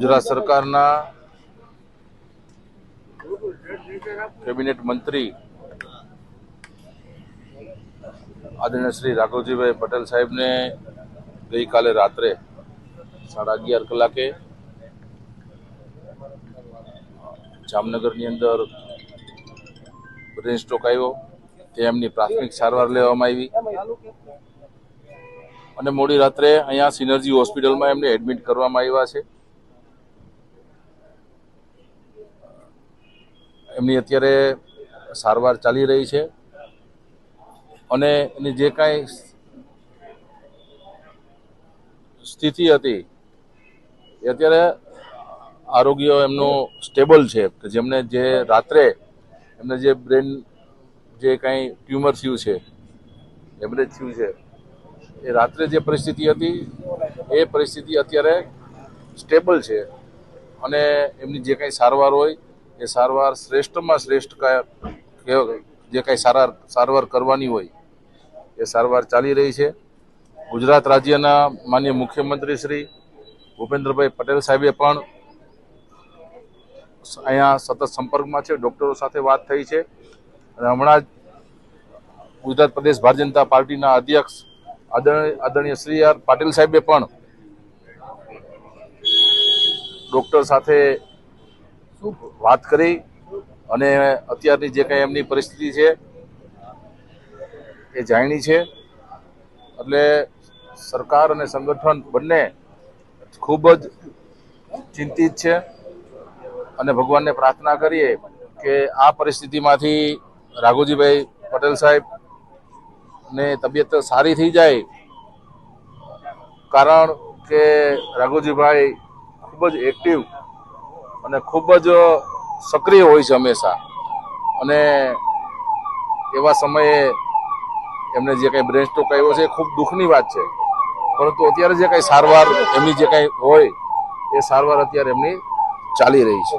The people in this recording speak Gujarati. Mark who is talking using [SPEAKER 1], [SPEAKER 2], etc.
[SPEAKER 1] ગુજરાત સરકારના કેબિનેટ મંત્રી આદરણીય શ્રી રાઘવજીભાઈ પટેલ સાહેબને ગઈકાલે રાત્રે સાડા અગિયાર કલાકે જામનગરની અંદર બ્રેન સ્ટ્રોક આવ્યો. તે એમની પ્રાથમિક સારવાર લેવામાં આવી. અને મોડી રાત્રે અહીંયા સિનર્જી હોસ્પિટલમાં એમને એડમિટ કરવામાં આવ્યા છે. એમની અત્યારે સારવાર ચાલી રહી છે. અને એની જે કાંઈ સ્થિતિ હતી, એ અત્યારે આરોગ્ય એમનું સ્ટેબલ છે. કે જેમને જે રાત્રે એમને જે બ્રેન જે કાંઈ ટ્યુમર થયું છે હેમરેજ થયું છે, એ રાત્રે જે પરિસ્થિતિ હતી, એ પરિસ્થિતિ અત્યારે સ્ટેબલ છે. અને એમની જે કાંઈ સારવાર હોય એ સારવાર શ્રેષ્ઠમાં શ્રેષ્ઠ જે કાંઈ સારા સારવાર કરવાની હોય, એ સારવાર ચાલી રહી છે. ગુજરાત રાજ્યના માન્ય મુખ્યમંત્રી શ્રી ભૂપેન્દ્રભાઈ પટેલ સાહેબે પણ અહીંયા સતત સંપર્કમાં છે, ડૉક્ટરો સાથે વાત થઈ છે. અને હમણાં જ ગુજરાત પ્રદેશ ભારતીય જનતા પાર્ટીના અધ્યક્ષ આદરણીય શ્રી આર પાટીલ સાહેબે પણ ડૉક્ટર સાથે વાત કરી અને અત્યારની જે કંઈ એમની પરિસ્થિતિ છે એ જાણી છે. એટલે સરકાર અને સંગઠન બંને ખૂબ જ ચિંતિત છે અને ભગવાનને પ્રાર્થના કરીએ કે આ પરિસ્થિતિમાંથી રાઘોજીભાઈ પટેલ સાહેબ ને તબિયત સારી થઈ જાય કારણ કે રાઘોજીભાઈ ખૂબ જ એક્ટિવ અને ખૂબ જ સક્રિય હોય છે હંમેશા. અને એવા સમયે એમને જે કંઈ બ્રેન સ્ટ્રોક આવ્યો છે એ ખૂબ દુઃખની વાત છે. પરંતુ અત્યારે જે કંઈ સારવાર એમની જે કંઈ હોય, એ સારવાર અત્યારે એમની ચાલી રહી છે.